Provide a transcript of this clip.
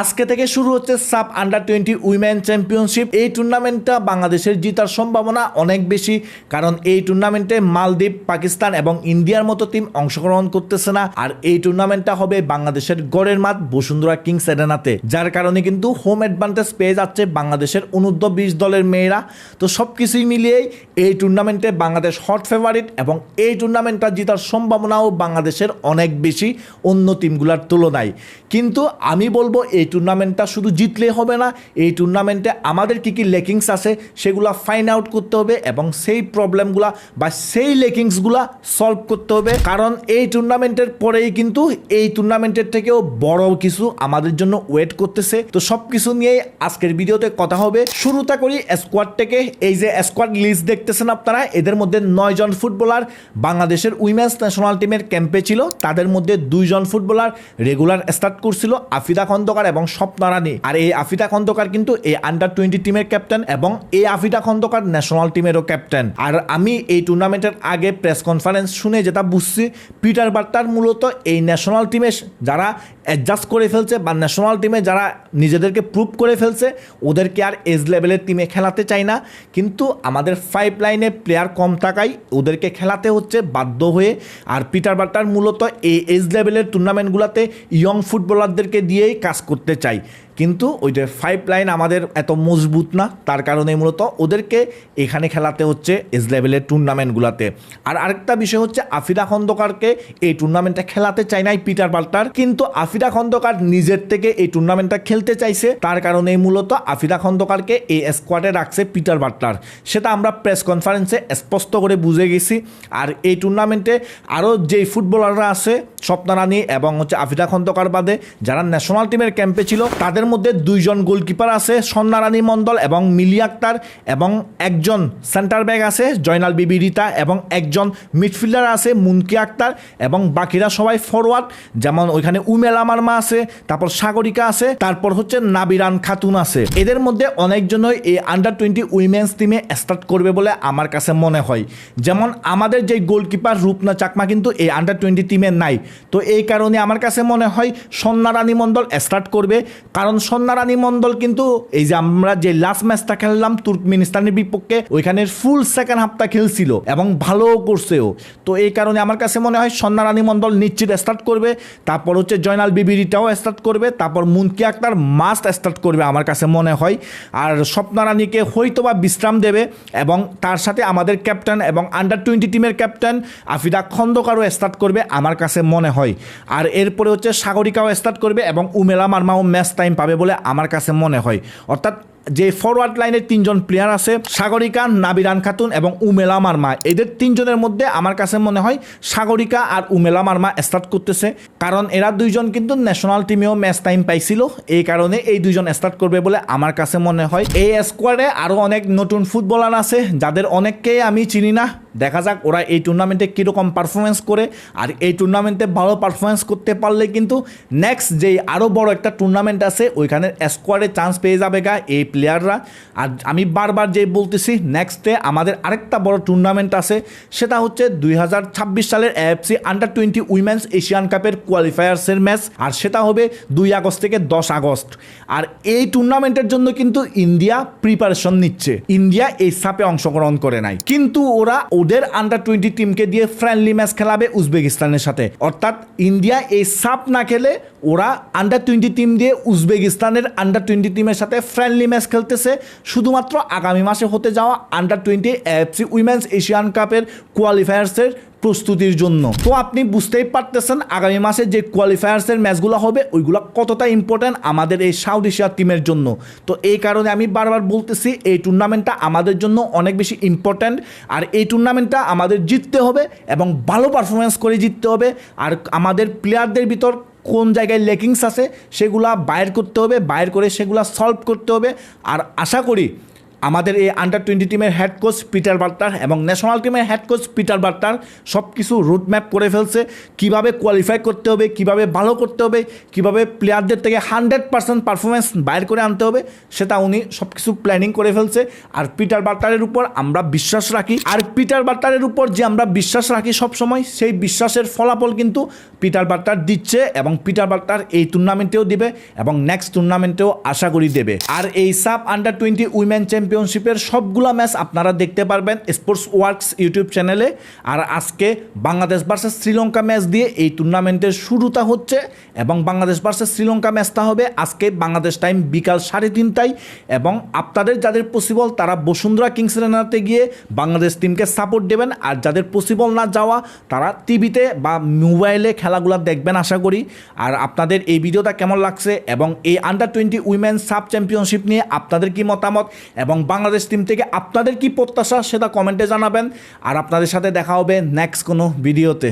আজকে থেকে শুরু হচ্ছে SAFF under twenty women championship. এই টুর্নামেন্টটা বাংলাদেশের জিতার সম্ভাবনা অনেক বেশি, কারণ এই টুর্নামেন্টে মালদ্বীপ, পাকিস্তান এবং ইন্ডিয়ার মতো টিম অংশগ্রহণ করতেছে না। আর এই টুর্নামেন্টটা হবে বাংলাদেশের গড়ের মাঠ বসুন্ধরা কিংস এরেনাতে যার কারণে কিন্তু হোম অ্যাডভান্টেজ পেয়ে যাচ্ছে বাংলাদেশের অনূর্ধ্ব বিশ দলের মেয়েরা। তো সব কিছুই মিলিয়েই এই টুর্নামেন্টে বাংলাদেশ হট ফেভারিট এবং এই টুর্নামেন্টটা জেতার সম্ভাবনাও বাংলাদেশের অনেক বেশি অন্য টিমগুলোর তুলনায়। কিন্তু আমি বলব এই টুর্নামেন্টটা শুধু জিতলেই হবে না, এই টুর্নামেন্টে আমাদের কী কী লেকিংস আছে সেগুলো ফাইন্ড আউট করতে হবে এবং সেই প্রবলেমগুলা বা সেই লেকিংসগুলা সলভ করতে হবে। কারণ এই টুর্নামেন্টের পরেই কিন্তু এই টুর্নামেন্টের থেকেও বড় কিছু আমাদের জন্য ওয়েট করতেছে। তো সব কিছু নিয়েই আজকের ভিডিওতে কথা হবে। শুরুটা করি স্কোয়াড থেকে। এই যে স্কোয়াড লিস্ট দেখতেছেন আপনারা, এদের মধ্যে নয় জন ফুটবলার বাংলাদেশের উইমেন্স ন্যাশনাল টিমের ক্যাম্পে ছিল। তাদের মধ্যে দুইজন ফুটবলার রেগুলার স্টার্ট করছিল। আফিদা খন্দকার এবং স্বপ্না রানী আর এই আফিদা খন্দকার কিন্তু এই আন্ডার টোয়েন্টি টিমের ক্যাপ্টেন এবং এই আফিদা খন্দকার ন্যাশনাল টিমেরও ক্যাপ্টেন আর আমি এই টুর্নামেন্টের আগে প্রেস কনফারেন্স শুনে যেটা বুঝছি পিটার বার্টার মূলত এই ন্যাশনাল টিমে যারা অ্যাডজাস্ট করে ফেলছে বা ন্যাশনাল টিমে যারা নিজেদেরকে প্রুভ করে ফেলছে, ওদেরকে আর এজ লেভেলের টিমে খেলাতে চায় না। কিন্তু আমাদের ফাইভ লাইনে প্লেয়ার কম থাকায় ওদেরকে খেলাতে হচ্ছে বাধ্য হয়ে। আর পিটার বার্টার মূলত এই এজ লেভেলের টুর্নামেন্টগুলোতে ইয়ং ফুটবলারদেরকে দিয়েই কাজ করতে চাই। কিন্তু ওই যে ফাইভ লাইন আমাদের এত মজবুত না, তার কারণে মূলত ওদেরকে এখানে খেলাতে হচ্ছে এজ লেভেলের টুর্নামেন্টগুলোতে আর আরেকটা বিষয় হচ্ছে আফিদা খন্দকারকে এই টুর্নামেন্টটা খেলাতে চায় নাই পিটার বাল্টার কিন্তু আফিদা খন্দকার নিজের থেকে এই টুর্নামেন্টটা খেলতে চাইছে, তার কারণে মূলত আফিদা খন্দকারকে এই স্কোয়াডে রাখছে পিটার বাটলার সেটা আমরা প্রেস কনফারেন্সে স্পষ্ট করে বুঝে গেছি। আর এই টুর্নামেন্টে আরও যেই ফুটবলাররা আছে, স্বপ্না রানী এবং হচ্ছে আফিদা খন্দকার বাদে, যারা ন্যাশনাল টিমের ক্যাম্পে ছিল, তাদের মধ্যে দুইজন গোলকিপার আছে সন্না রানী মণ্ডল এবং মিলি আক্তার এবং একজন সেন্টার ব্যাক আছে, জয়নাল বিবি রিতা এবং একজন মিডফিল্ডার আছে, মুনকি আক্তার এবং বাকিরা সবাই ফরওয়ার্ড যেমন ওইখানে উমেল আমার মা আছে, তারপর সাগরিকা আছে, তারপর হচ্ছে নাবিরান খাতুন আছে। এদের মধ্যে অনেকজনই এই আন্ডার টোয়েন্টি উইমেন্স টিমে স্টার্ট করবে বলে আমার কাছে মনে হয়। যেমন আমাদের যে গোলকিপার রূপনা চাকমা কিন্তু এই আন্ডার টোয়েন্টি টিমে নাই। তো এই কারণে আমার কাছে মনে হয় সন্না রানী মণ্ডল স্টার্ট করবে, কারণ সন্না রানী মণ্ডল কিন্তু এই যে আমরা যে লাস্ট ম্যাচটা খেললাম তুর্কমেনিস্তানের বিপক্ষে ওইখানে ফুল সেকেন্ড হাফটা খেলছিল এবং ভালোও করছেও। তো এই কারণে আমার কাছে মনে হয় সন্না রানী মণ্ডল নিশ্চিত স্টার্ট করবে, তারপর হচ্ছে জয়নাল বিবিরিটাও স্টার্ট করবে, তারপর মুনকি আক্তার মাস্ট স্টার্ট করবে আমার কাছে মনে হয়। আর স্বপ্না রানীকে হয়তো বা বিশ্রাম দেবে এবং তার সাথে আমাদের ক্যাপ্টেন এবং আন্ডার টোয়েন্টি টিমের ক্যাপ্টেন আফিদা খন্দকারও স্টার্ট করবে আমার কাছে মনে হয়। আর এরপরে হচ্ছে সাগরিকাও স্টার্ট করবে এবং উমেলা মার্মাও ম্যাচ টাইম পাবে বলে আমার কাছে মনে হয়। অর্থাৎ যে ফরওয়ার্ড লাইনের তিনজন প্লেয়ার আছে, সাগরিকা নাবিরান খাতুন এবং উমেলা মার্মা। এদের তিনজনের মধ্যে আমার কাছে মনে হয় সাগরিকা আর উমেলা মার্মা স্টার্ট করতেছে। কারণ এরা দুইজন কিন্তু ন্যাশনাল টিমেও ম্যাচ টাইম পাইছিল। এই কারণে এই দুইজন স্টার্ট করবে বলে আমার কাছে মনে হয়। এই স্কোয়াডে আরও অনেক নতুন ফুটবলার আছে, যাদের অনেককেই আমি চিনি না। দেখা যাক ওরা এই টুর্নামেন্টে কীরকম পারফরমেন্স করে। আর এই টুর্নামেন্টে ভালো পারফরমেন্স করতে পারলে কিন্তু নেক্সট যেই আরও বড় একটা টুর্নামেন্ট আছে, ওইখানে স্কোয়াডে চান্স পেয়ে যাবে গা। এই প্লেয়াররা আর আমি বারবার যে বলতেছি নেক্সটে আমাদের আরেকটা বড় টুর্নামেন্ট আছে, সেটা হচ্ছে দুই সালের AFC under twenty women's Asian কাপের কোয়ালিফায়ার্সের ম্যাচ আর সেটা হবে দুই আগস্ট থেকে দশ আগস্ট। আর এই টুর্নামেন্টের জন্য কিন্তু ইন্ডিয়া প্রিপারেশন নিচ্ছে। ইন্ডিয়া এই সাপে অংশগ্রহণ করে নাই। কিন্তু ওরা ওদের আন্ডার টোয়েন্টি টিমকে দিয়ে ফ্রেন্ডলি ম্যাচ খেলাবে উজবেকিস্তানের সাথে। অর্থাৎ ইন্ডিয়া এই সাপ না খেলে ওরা আন্ডার টোয়েন্টি টিম দিয়ে উজবেকিস্তানের আন্ডার টোয়েন্টি টিমের সাথে ফ্রেন্ডলি ম্যাচ খেলতেছে শুধুমাত্র আগামী মাসে হতে যাওয়া under twenty AFC women's Asian কাপের কোয়ালিফায়ার্সের প্রস্তুতির জন্য। তো আপনি বুঝতেই পারতেছেন আগামী মাসে যে কোয়ালিফায়ার্সের ম্যাচগুলো হবে, ওইগুলো কতটা ইম্পর্ট্যান্ট আমাদের এই সাউথ এশিয়া টিমের জন্য। তো এই কারণে আমি বারবার বলতেছি, এই টুর্নামেন্টটা আমাদের জন্য অনেক বেশি ইম্পর্ট্যান্ট আর এই টুর্নামেন্টটা আমাদের জিততে হবে এবং ভালো পারফরমেন্স করে জিততে হবে। আর আমাদের প্লেয়ারদের ভিতর কোন জায়গায় লেকিংস আছে, সেগুলা বাইর করতে হবে, বাইর করে সেগুলা সলভ করতে হবে। আর আশা করি আমাদের এই আন্ডার টোয়েন্টি টিমের হেড কোচ পিটার বার্টার এবং ন্যাশনাল টিমের হেড কোচ পিটার বার্টার সব কিছু রুট ম্যাপ করে ফেলছে। কীভাবে কোয়ালিফাই করতে হবে, কীভাবে ভালো করতে হবে, কীভাবে প্লেয়ারদের থেকে হান্ড্রেড পার্সেন্ট পারফরমেন্স বাইর করে আনতে হবে, সেটা উনি সব কিছু প্ল্যানিং করে ফেলছে। আর পিটার বার্টারের উপর আমরা বিশ্বাস রাখি। আর পিটার বার্টারের উপর যে আমরা বিশ্বাস রাখি সব সময় সেই বিশ্বাসের ফলাফল কিন্তু পিটার বার্টার দিচ্ছে এবং পিটার বার্টার এই টুর্নামেন্টেও দিবে এবং নেক্সট টুর্নামেন্টেও আশা করি দেবে। আর এই সাব আন্ডার টোয়েন্টি উইমেন চ্যাম্পিয়নশিপের সবগুলা ম্যাচ আপনারা দেখতে পারবেন স্পোর্টস ওয়ার্কস ইউটিউব চ্যানেলে আর আজকে বাংলাদেশ ভার্সেস শ্রীলঙ্কা ম্যাচ দিয়ে এই টুর্নামেন্টের শুরুটা হচ্ছে এবং বাংলাদেশ ভার্সেস শ্রীলঙ্কা ম্যাচটা হবে আজকে বাংলাদেশ টাইম বিকাল সাড়ে তিনটায়। এবং আপনাদের যাদের পসিবল তারা বসুন্ধরা কিংস রেনাতে গিয়ে বাংলাদেশ টিমকে সাপোর্ট দেবেন। আর যাদের পসিবল না যাওয়া তারা টিভিতে বা মোবাইলে খেলাগুলো দেখবেন আশা করি। আর আপনাদের এই ভিডিওটা কেমন লাগছে এবং এই under twenty women SAFF championship নিয়ে আপনাদের কি মতামত? এবং বাংলাদেশ টিম থেকে আপনাদের কি প্রত্যাশা সেটা কমেন্টে জানাবেন। আর আপনাদের সাথে দেখা হবে নেক্সট কোনো ভিডিওতে